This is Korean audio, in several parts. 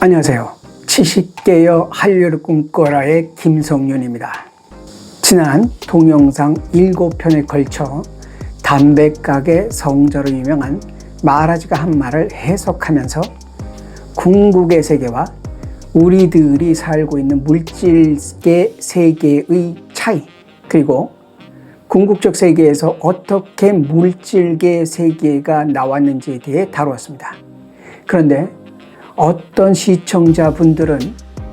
안녕하세요. 70개여 한류를 꿈꿔라의 김성윤입니다. 지난 동영상 7편에 걸쳐 담백하게 성저로 유명한 마라지가 한 말을 해석하면서 궁극의 세계와 우리들이 살고 있는 물질계 세계의 차이, 그리고 궁극적 세계에서 어떻게 물질계 세계가 나왔는지에 대해 다루었습니다. 그런데 어떤 시청자분들은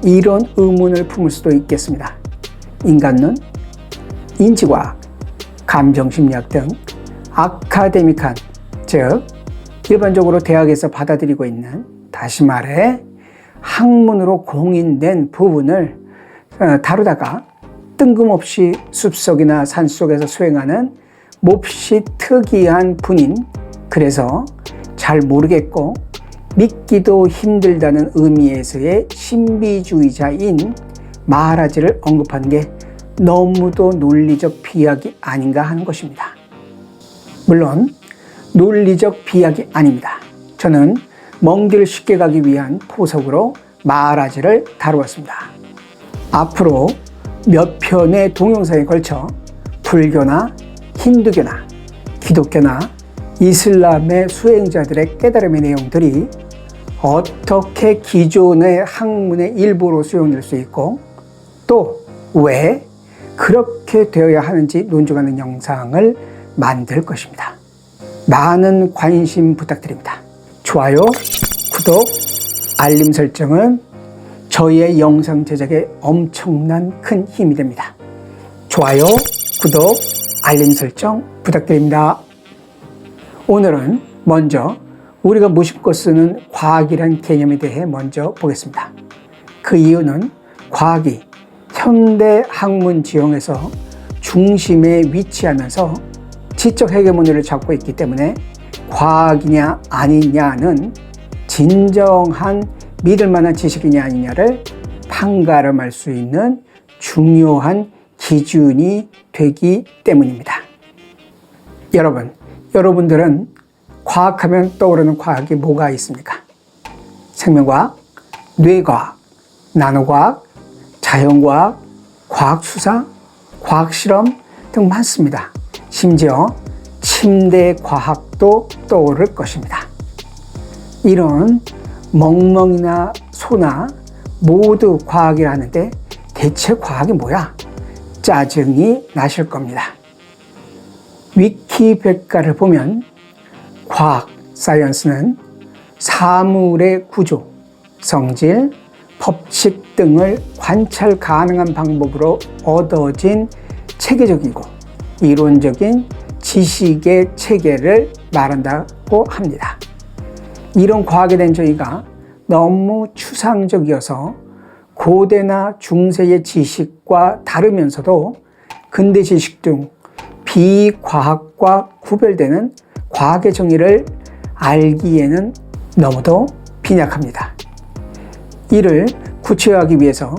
이런 의문을 품을 수도 있겠습니다. 인간론, 인지과학, 감정심리학 등 아카데믹한, 즉, 일반적으로 대학에서 받아들이고 있는, 다시 말해, 학문으로 공인된 부분을 어, 다루다가 뜬금없이 숲속이나 산속에서 수행하는 몹시 특이한 분인, 그래서 잘 모르겠고 믿기도 힘들다는 의미에서의 신비주의자인 마하라지를 언급하는 게 너무도 논리적 비약이 아닌가 하는 것입니다. 물론 논리적 비약이 아닙니다. 저는 먼 길을 쉽게 가기 위한 포석으로 마하라지를 다루었습니다. 앞으로 몇 편의 동영상에 걸쳐 불교나 힌두교나 기독교나 이슬람의 수행자들의 깨달음의 내용들이 어떻게 기존의 학문의 일부로 수용될 수 있고 또 왜 그렇게 되어야 하는지 논증하는 영상을 만들 것입니다. 많은 관심 부탁드립니다. 좋아요, 구독, 알림 설정은 저희의 영상 제작에 엄청난 큰 힘이 됩니다. 좋아요, 구독, 알림 설정 부탁드립니다. 오늘은 먼저 우리가 무심코 쓰는 과학이란 개념에 대해 먼저 보겠습니다. 그 이유는 과학이 현대 학문 지형에서 중심에 위치하면서 지적 헤게모니를 잡고 있기 때문에 과학이냐 아니냐는 진정한 믿을 만한 지식이냐 아니냐를 판가름할 수 있는 중요한 기준이 되기 때문입니다. 여러분, 여러분들은 과학하면 떠오르는 과학이 뭐가 있습니까? 생명과학, 뇌과학, 나노과학, 자연과학, 과학수사, 과학실험 등 많습니다. 심지어 침대 과학도 떠오를 것입니다. 이런 멍멍이나 소나 모두 과학이라는데 대체 과학이 뭐야? 짜증이 나실 겁니다. 위키백과를 보면 과학, 사이언스는 사물의 구조, 성질, 법칙 등을 관찰 가능한 방법으로 얻어진 체계적이고 이론적인 지식의 체계를 말한다고 합니다. 이런 과학에 대한 저희가 너무 추상적이어서 고대나 중세의 지식과 다르면서도 근대 지식 중 비과학과 구별되는 과학의 정의를 알기에는 너무도 빈약합니다. 이를 구체화하기 위해서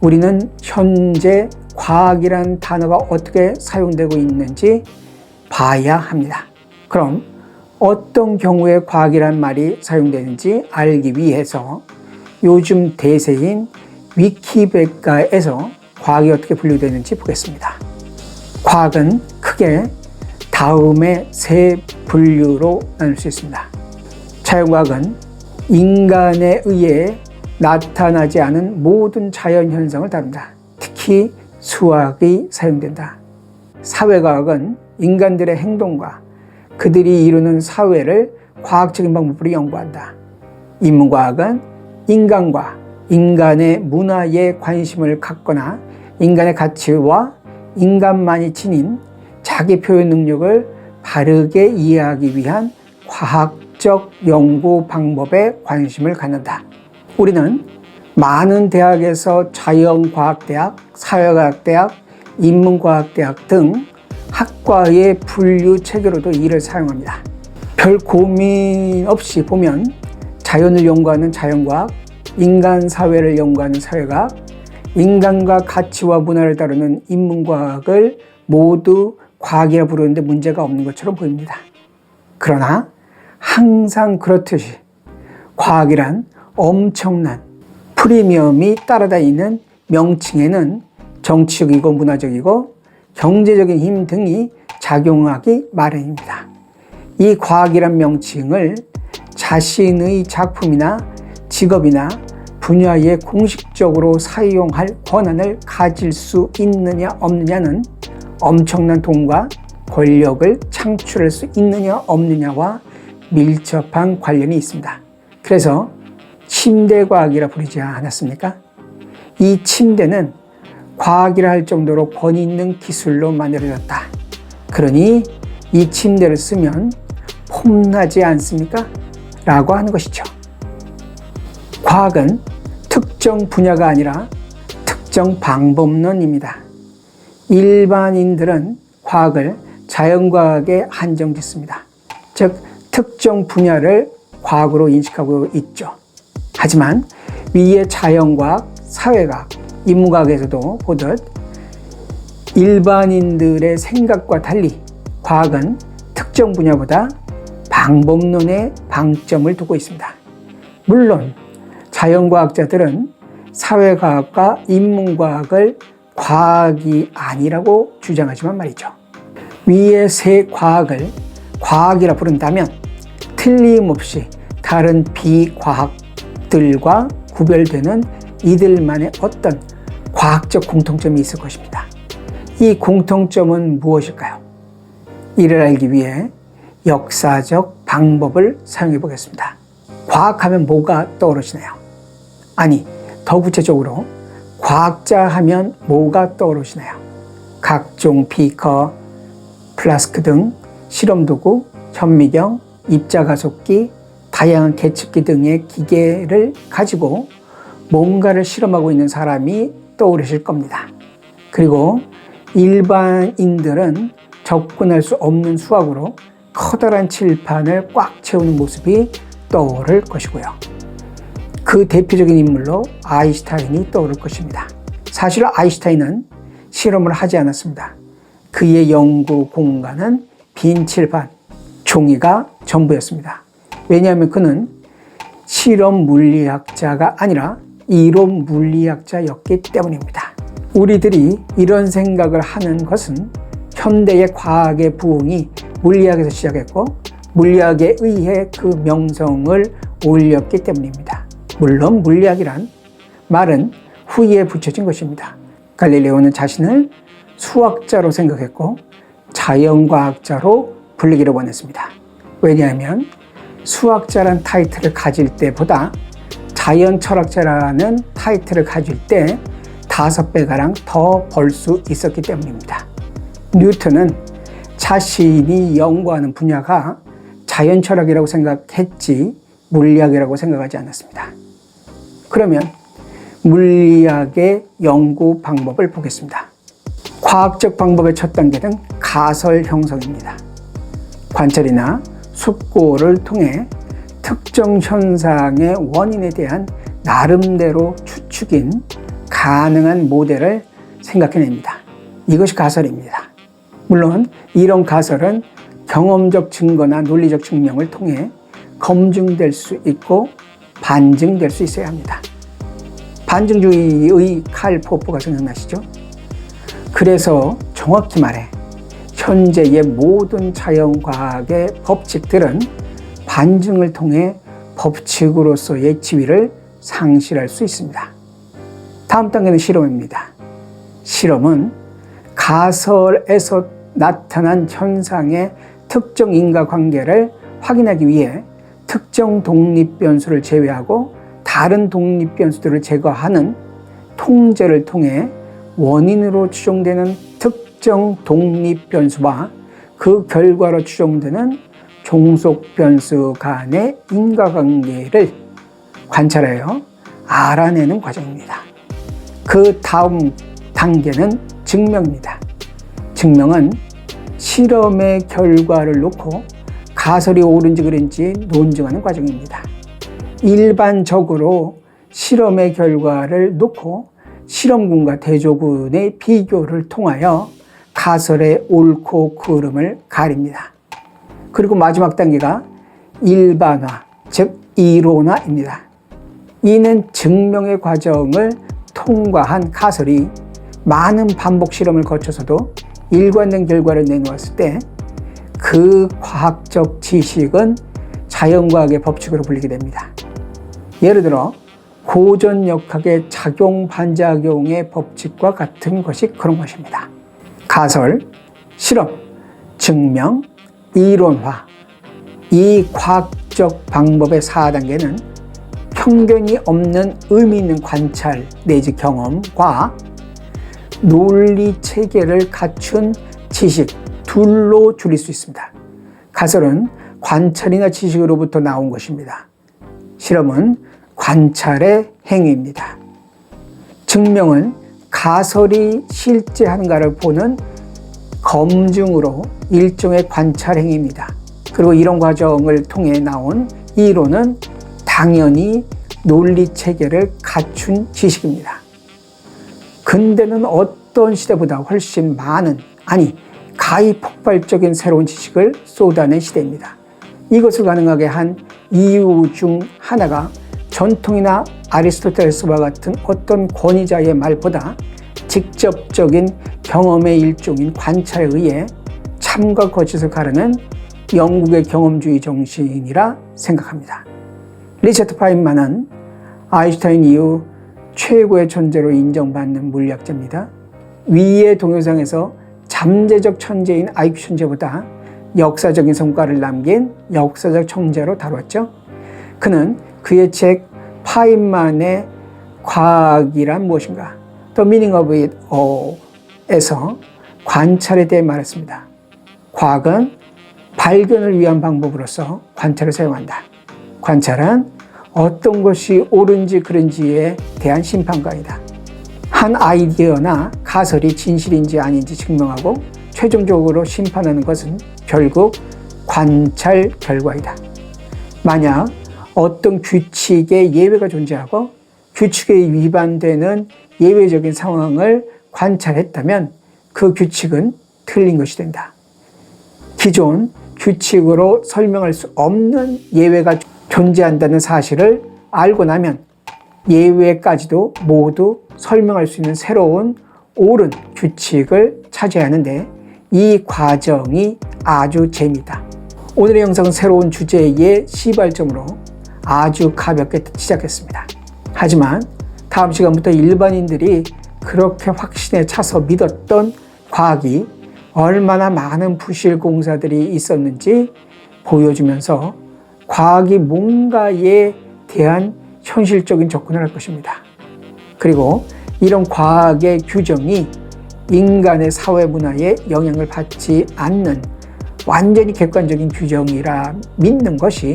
우리는 현재 과학이란 단어가 어떻게 사용되고 있는지 봐야 합니다. 그럼 어떤 경우에 과학이란 말이 사용되는지 알기 위해서 요즘 대세인 위키백과에서 과학이 어떻게 분류되는지 보겠습니다. 과학은 크게 다음의 세 분류로 나눌 수 있습니다. 자연과학은 인간에 의해 나타나지 않은 모든 자연 현상을 다룬다. 특히 수학이 사용된다. 사회과학은 인간들의 행동과 그들이 이루는 사회를 과학적인 방법으로 연구한다. 인문과학은 인간과 인간의 문화에 관심을 갖거나 인간의 가치와 인간만이 지닌 자기 표현 능력을 바르게 이해하기 위한 과학적 연구 방법에 관심을 갖는다. 우리는 많은 대학에서 자연과학대학, 사회과학대학, 인문과학대학 등 학과의 분류 체계로도 이를 사용합니다. 별 고민 없이 보면 자연을 연구하는 자연과학, 인간 사회를 연구하는 사회과학, 인간과 가치와 문화를 다루는 인문과학을 모두 과학이라 부르는데 문제가 없는 것처럼 보입니다. 그러나 항상 그렇듯이 과학이란 엄청난 프리미엄이 따라다니는 명칭에는 정치적이고 문화적이고 경제적인 힘 등이 작용하기 마련입니다. 이 과학이란 명칭을 자신의 작품이나 직업이나 분야에 공식적으로 사용할 권한을 가질 수 있느냐 없느냐는 엄청난 돈과 권력을 창출할 수 있느냐 없느냐와 밀접한 관련이 있습니다. 그래서 침대 과학이라 부르지 않았습니까? 이 침대는 과학이라 할 정도로 권위 있는 기술로 만들어졌다. 그러니 이 침대를 쓰면 폼나지 않습니까? 라고 하는 것이죠. 과학은 특정 분야가 아니라 특정 방법론입니다. 일반인들은 과학을 자연과학에 한정짓습니다. 즉, 특정 분야를 과학으로 인식하고 있죠. 하지만 위의 자연과학, 사회과학, 인문과학에서도 보듯 일반인들의 생각과 달리 과학은 특정 분야보다 방법론에 방점을 두고 있습니다. 물론 자연과학자들은 사회과학과 인문과학을 과학이 아니라고 주장하지만 말이죠. 위의 세 과학을 과학이라 부른다면 틀림없이 다른 비과학들과 구별되는 이들만의 어떤 과학적 공통점이 있을 것입니다. 이 공통점은 무엇일까요? 이를 알기 위해 역사적 방법을 사용해 보겠습니다. 과학하면 뭐가 떠오르시나요? 아니, 더 구체적으로 과학자 하면 뭐가 떠오르시나요? 각종 비커, 플라스크 등 실험 도구, 현미경, 입자 가속기, 다양한 계측기 등의 기계를 가지고 뭔가를 실험하고 있는 사람이 떠오르실 겁니다. 그리고 일반인들은 접근할 수 없는 수학으로 커다란 칠판을 꽉 채우는 모습이 떠오를 것이고요. 그 대표적인 인물로 아인슈타인이 떠오를 것입니다. 사실 아인슈타인은 실험을 하지 않았습니다. 그의 연구 공간은 빈 칠판, 종이가 전부였습니다. 왜냐하면 그는 실험 물리학자가 아니라 이론 물리학자였기 때문입니다. 우리들이 이런 생각을 하는 것은 현대의 과학의 부흥이 물리학에서 시작했고 물리학에 의해 그 명성을 올렸기 때문입니다. 물론 물리학이란 말은 후에 붙여진 것입니다. 갈릴레오는 자신을 수학자로 생각했고 자연과학자로 불리기를 원했습니다. 왜냐하면 수학자란 타이틀을 가질 때보다 자연 철학자라는 타이틀을 가질 때 다섯 배가량 더 벌 수 있었기 때문입니다. 뉴턴은 자신이 연구하는 분야가 자연 철학이라고 생각했지 물리학이라고 생각하지 않았습니다. 그러면 물리학의 연구 방법을 보겠습니다. 과학적 방법의 첫 단계는 가설 형성입니다. 관찰이나 숙고를 통해 특정 현상의 원인에 대한 나름대로 추측인 가능한 모델을 생각해냅니다. 이것이 가설입니다. 물론 이런 가설은 경험적 증거나 논리적 증명을 통해 검증될 수 있고 반증될 수 있어야 합니다. 반증주의의 칼 포프가 생각나시죠? 그래서 정확히 말해 현재의 모든 자연과학의 법칙들은 반증을 통해 법칙으로서의 지위를 상실할 수 있습니다. 다음 단계는 실험입니다. 실험은 가설에서 나타난 현상의 특정 인과관계를 확인하기 위해 특정 독립 변수를 제외하고 다른 독립 변수들을 제거하는 통제를 통해 원인으로 추정되는 특정 독립 변수와 그 결과로 추정되는 종속 변수 간의 인과관계를 관찰하여 알아내는 과정입니다. 그 다음 단계는 증명입니다. 증명은 실험의 결과를 놓고 가설이 옳은지 그른지 논증하는 과정입니다. 일반적으로 실험의 결과를 놓고 실험군과 대조군의 비교를 통하여 가설의 옳고 그름을 가립니다. 그리고 마지막 단계가 일반화, 즉 이론화입니다. 이는 증명의 과정을 통과한 가설이 많은 반복 실험을 거쳐서도 일관된 결과를 내놓았을 때 그 과학적 지식은 자연과학의 법칙으로 불리게 됩니다. 예를 들어 고전역학의 작용 반작용의 법칙과 같은 것이 그런 것입니다. 가설, 실험, 증명, 이론화 이 과학적 방법의 4단계는 편견이 없는 의미 있는 관찰 내지 경험과 논리 체계를 갖춘 지식 둘로 줄일 수 있습니다. 가설은 관찰이나 지식으로부터 나온 것입니다. 실험은 관찰의 행위입니다. 증명은 가설이 실제 한가를 보는 검증으로 일종의 관찰 행위입니다. 그리고 이런 과정을 통해 나온 이론은 당연히 논리 체계를 갖춘 지식입니다. 근대는 어떤 시대보다 훨씬 많은, 아니, 가히 폭발적인 새로운 지식을 쏟아낸 시대입니다. 이것을 가능하게 한 이유 중 하나가 전통이나 아리스토텔레스와 같은 어떤 권위자의 말보다 직접적인 경험의 일종인 관찰에 의해 참과 거짓을 가르는 영국의 경험주의 정신이라 생각합니다. 리처트 파인만은 아인슈타인 이후 최고의 존재로 인정받는 물리학자입니다. 위의 동영상에서 잠재적 천재인 IQ 천재보다 역사적인 성과를 남긴 역사적 천재로 다뤘죠. 그는 그의 책 파인만의 과학이란 무엇인가? The Meaning of It All에서 관찰에 대해 말했습니다. 과학은 발견을 위한 방법으로서 관찰을 사용한다. 관찰은 어떤 것이 옳은지 그른지에 대한 심판관이다. 한 아이디어나 가설이 진실인지 아닌지 증명하고 최종적으로 심판하는 것은 결국 관찰 결과이다. 만약 어떤 규칙에 예외가 존재하고 규칙에 위반되는 예외적인 상황을 관찰했다면 그 규칙은 틀린 것이 된다. 기존 규칙으로 설명할 수 없는 예외가 존재한다는 사실을 알고 나면 예외까지도 모두 설명할 수 있는 새로운 옳은 규칙을 찾아야 하는데 이 과정이 아주 재미다. 오늘의 영상은 새로운 주제의 시발점으로 아주 가볍게 시작했습니다. 하지만 다음 시간부터 일반인들이 그렇게 확신에 차서 믿었던 과학이 얼마나 많은 부실 공사들이 있었는지 보여주면서 과학이 뭔가에 대한 현실적인 접근을 할 것입니다. 그리고 이런 과학의 규정이 인간의 사회 문화에 영향을 받지 않는 완전히 객관적인 규정이라 믿는 것이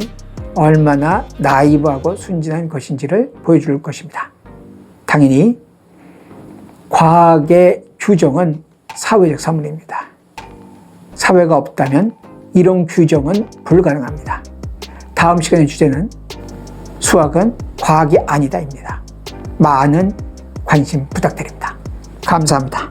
얼마나 나이브하고 순진한 것인지를 보여줄 것입니다. 당연히 과학의 규정은 사회적 사물입니다. 사회가 없다면 이런 규정은 불가능합니다. 다음 시간의 주제는 수학은 과학이 아니다입니다. 많은 관심 부탁드립니다. 감사합니다.